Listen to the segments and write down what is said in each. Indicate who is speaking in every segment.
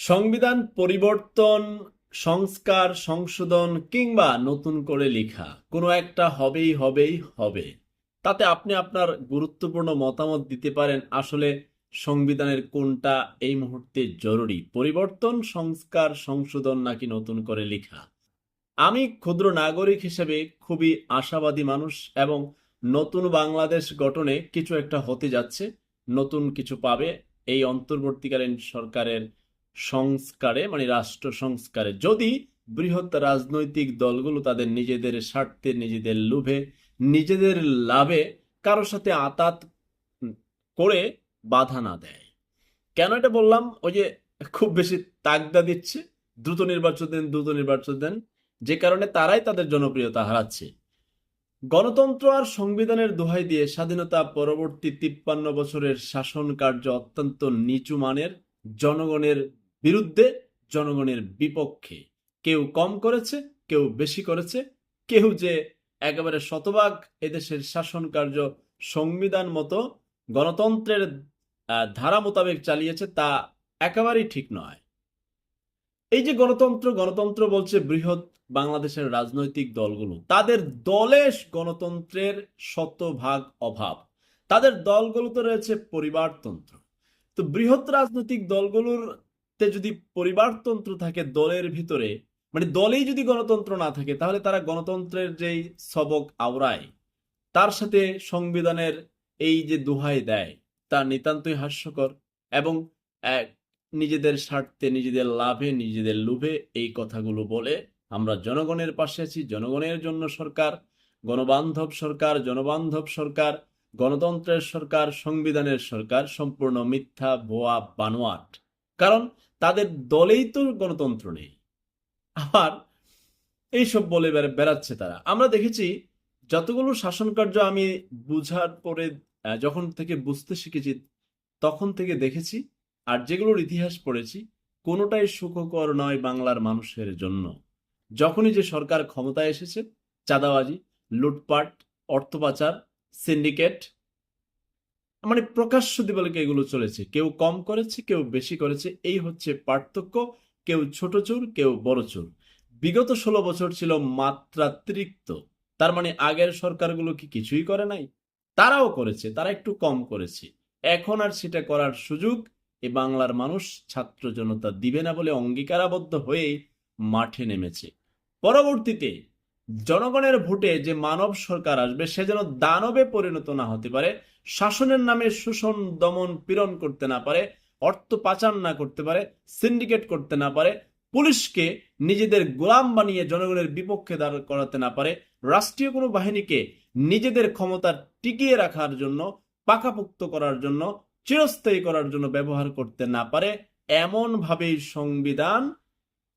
Speaker 1: সংবিধান পরিবর্তন, সংস্কার, সংশোধন কিংবা নতুন করে লেখা, কোনো একটা হবেই হবেই, হবে। তাতে আপনি আপনার গুরুত্বপূর্ণ মতামত দিতে পারেন আসলে সংবিধানের কোনটা এই মুহূর্তে জরুরি, পরিবর্তন, সংস্কার, সংশোধন নাকি নতুন করে লেখা? আমি ক্ষুদ্র নাগরিক হিসেবে খুবই আশাবাদী মানুষ এবং নতুন বাংলাদেশ গঠনে কিছু একটা হতে যাচ্ছে, নতুন কিছু পাবে এই অন্তর্বর্তীকালীন সরকারের সংস্কারে মানে রাষ্ট্র সংস্কারে। যদি বৃহৎ রাজনৈতিক দলগুলো তাদের নিজেদের স্বার্থে, নিজেদের লোভে, নিজেদের লাভে কারোর সাথে আতাত করে বাধা না দেয়। কেন এটা বললাম? ওই যে খুব বেশি তাগদা দিচ্ছে, দ্রুত নির্বাচন দেন, দ্রুত নির্বাচন দেন, যে কারণে তারাই তাদের জনপ্রিয়তা হারাচ্ছে। গণতন্ত্র আর সংবিধানের দোহাই দিয়ে স্বাধীনতা পরবর্তী তিপ্পান্ন বছরের শাসন কার্য অত্যন্ত নিচু মানের, জনগণের বিরুদ্ধে জনগণের বিপক্ষে। কেউ কম করেছে, কেউ বেশি করেছে। কেউ যে একেবারে শতভাগ এদেশের শাসন কার্য সংবিধান মতো গণতন্ত্রের ধারা মোতাবেক চালিয়েছে, তা একেবারেই ঠিক নয়। এই যে গণতন্ত্র গণতন্ত্র বলছে বৃহৎ বাংলাদেশের রাজনৈতিক দলগুলো। তাদের দলে গণতন্ত্রের শতভাগ অভাব। তাদের দলগুলোতে রয়েছে পরিবারতন্ত্র। তো বৃহৎ রাজনৈতিক দলগুলোর তে যদি পরিবারতন্ত্র থাকে দলের ভিতরে মানে দলেই যদি গণতন্ত্র না থাকে, তাহলে তারা গণতন্ত্রের যেই সবক আওড়ায়, তার সাথে সংবিধানের এই যে দোহাই দেয়, তা নিতান্তই হাস্যকর এবং নিজেদের স্বার্থে, নিজেদের লাভে, নিজেদের লোভে এই কথাগুলো বলে আমরা জনগণের পাশে আছি, জনগণের জন্য সরকার, গণবান্ধব সরকার, জনবান্ধব সরকার, গণতন্ত্রের সরকার, সংবিধানের সরকার, সম্পূর্ণ মিথ্যা, ভুয়া, বানোয়াট। কারণ তাদের দলেই তো গণতন্ত্র নেই। আবার এইসব বলে বেড়া- বেড়াচ্ছে তারা। আমরা দেখেছি যতগুলো শাসন কার্য আমি বুঝার পরে যখন থেকে বুঝতে শিখেছি, তখন থেকে দেখেছি আর যেগুলোর ইতিহাস পড়েছি, কোনোটাই সুখকর নয় বাংলার মানুষের জন্য। যখনই যে সরকার ক্ষমতায় এসেছে, চাঁদাবাজি, লুটপাট, অর্থ পাচার সিন্ডিকেট মানে প্রকাশ্য দিবলকে এগুলো চলেছে। কেউ কম করেছে, কেউ বেশি করেছে। এই হচ্ছে পার্থক্য। কেউ ছোট চোর, কেউ বড় চোর। বিগত ষোলো বছর ছিল মাত্রাতিরিক্ত। তার মানে আগের সরকারগুলো কি কিছুই করে নাই? তারাও করেছে, তারা একটু কম করেছে। এখন আর সেটা করার সুযোগ এ বাংলার মানুষ ছাত্র জনতা দিবে না বলে অঙ্গীকারাবদ্ধ হয়ে মাঠে নেমেছে। পরবর্তীতে জনগণের ভোটে যে মানব সরকার আসবে, সে যেন দানবে পরিণত না হতে পারে, শাসনের নামে শোষণ, দমন, পীড়ন করতে না পারে, অর্থ পাচার না করতে পারে সিন্ডিকেট করতে না পারে, পুলিশকে নিজেদের গোলাম বানিয়ে জনগণের বিপক্ষে দাঁড় করাতে না পারে, রাষ্ট্রীয় কোনো বাহিনীকে নিজেদের ক্ষমতা টিকিয়ে রাখার জন্য, পাকাপোক্ত করার জন্য, চিরস্থায়ী করার জন্য ব্যবহার করতে না পারে এমন ভাবেই সংবিধান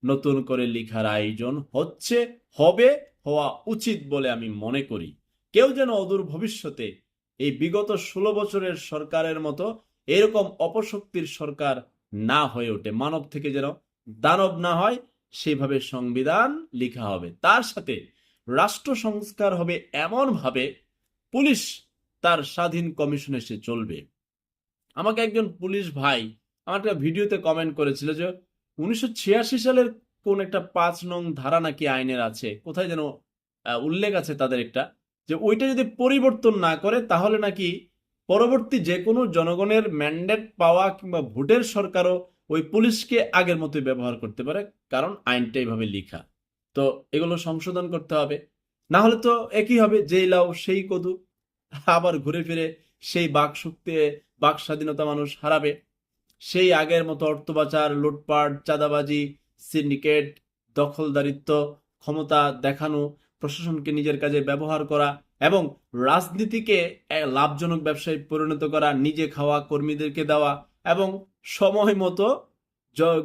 Speaker 1: নতুন করে লেখার আয়োজন হচ্ছে, হবে হওয়া উচিত বলে আমি মনে করি। কেউ যেন অদূর ভবিষ্যতে এই বিগত ষোলো বছরের সরকারের মতো এরকম অপশক্তির সরকার না হয়ে ওঠে। মানব থেকে যেন দানব না হয়, সেভাবে সংবিধান লেখা হবে। তার সাথে রাষ্ট্র সংস্কার হবে এমন ভাবে পুলিশ তার স্বাধীন কমিশনে সে চলবে। আমাকে একজন পুলিশ ভাই আমার একটা ভিডিওতে কমেন্ট করেছিল যে উনিশশো ছিয়াশি সালের কোন একটা পাঁচ নং ধারা নাকি আইনের আছে? কোথায় যেন উল্লেখ আছে তাদের একটা, যে ওইটা যদি পরিবর্তন না করে তাহলে নাকি পরবর্তী যে কোনো জনগণের ম্যান্ডেট পাওয়া কিংবা ভোটের সরকারও ওই পুলিশকে আগের মতোই ব্যবহার করতে পারে, কারণ আইনটা এইভাবে লিখা। তো এগুলো সংশোধন করতে হবে। না হলে তো একই হবে, যেই লাও সেই কদু। আবার ঘুরে ফিরে সেই বাক শক্তি বাক স্বাধীনতা মানুষ হারাবে। সেই আগের মতো অর্থ পাচার, লুটপাট, চাঁদাবাজি সিন্ডিকেট, দখলদারিত্ব, ক্ষমতা দেখানো, প্রশাসনকে নিজের কাজে ব্যবহার করা এবং রাজনীতিকে লাভজনক ব্যবসায় পরিণত করা, নিজে খাওয়া, কর্মীদেরকে দেওয়া এবং সময় মতো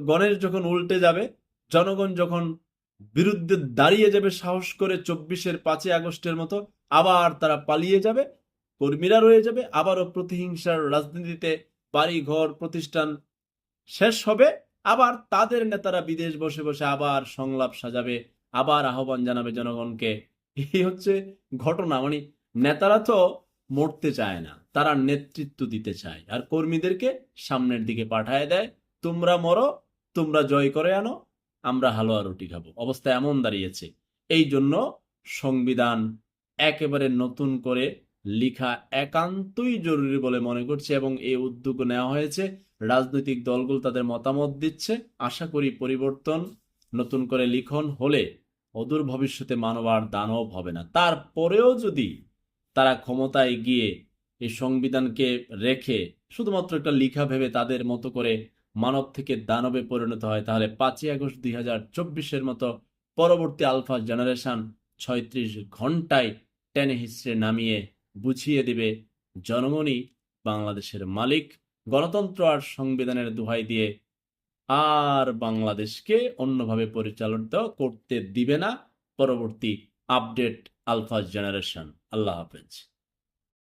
Speaker 1: গণেশ যখন উল্টে যাবে, জনগণ যখন বিরুদ্ধে দাঁড়িয়ে যাবে সাহস করে চব্বিশের পাঁচই আগস্টের মতো, আবার তারা পালিয়ে যাবে, কর্মীরা রয়ে যাবে, আবারও প্রতিহিংসার রাজনীতিতে বাড়ি ঘর প্রতিষ্ঠান শেষ হবে। আবার তাদের নেতারা বিদেশ বসে বসে আবার সংলাপ সাজাবে, আবার আহ্বান জানাবে জনগণকে। এই হচ্ছে ঘটনা মানে নেতারা তো মরতে চায় না, তারা নেতৃত্ব দিতে চায়, আর কর্মীদেরকে সামনের দিকে পাঠায় দেয়, তোমরা মরো, তোমরা জয় করে আনো, আমরা হালুয়া রুটি খাব। অবস্থা এমন দাঁড়িয়েছে। এই জন্য সংবিধান একেবারে নতুন করে লিখা একান্তই জরুরি বলে মনে করছে এবং এই উদ্যোগ নেওয়া হয়েছে। রাজনৈতিক দলগুলো তাদের মতামত দিচ্ছে। আশা করি পরিবর্তন নতুন করে লিখন হলে অদূর ভবিষ্যতে মানব আর দানব হবে না। তারপরেও যদি তারা ক্ষমতায় গিয়ে এই সংবিধানকে রেখে শুধুমাত্র একটা লিখা ভেবে তাদের মতো করে মানব থেকে দানবে পরিণত হয়, তাহলে পাঁচই আগস্ট দুই হাজার চব্বিশের মতো পরবর্তী আলফা জেনারেশন ছয়ত্রিশ ঘন্টায় টেনে হিসড়ে নামিয়ে বুঝিয়ে দিবে জনগণই বাংলাদেশের মালিক। গণতন্ত্র আর সংবিধানের দোহাই দিয়ে আর বাংলাদেশকে অন্যভাবে পরিচালিত করতে দিবে না। পরবর্তী আপডেট আলফা জেনারেশন আল্লাহ হাফেজ।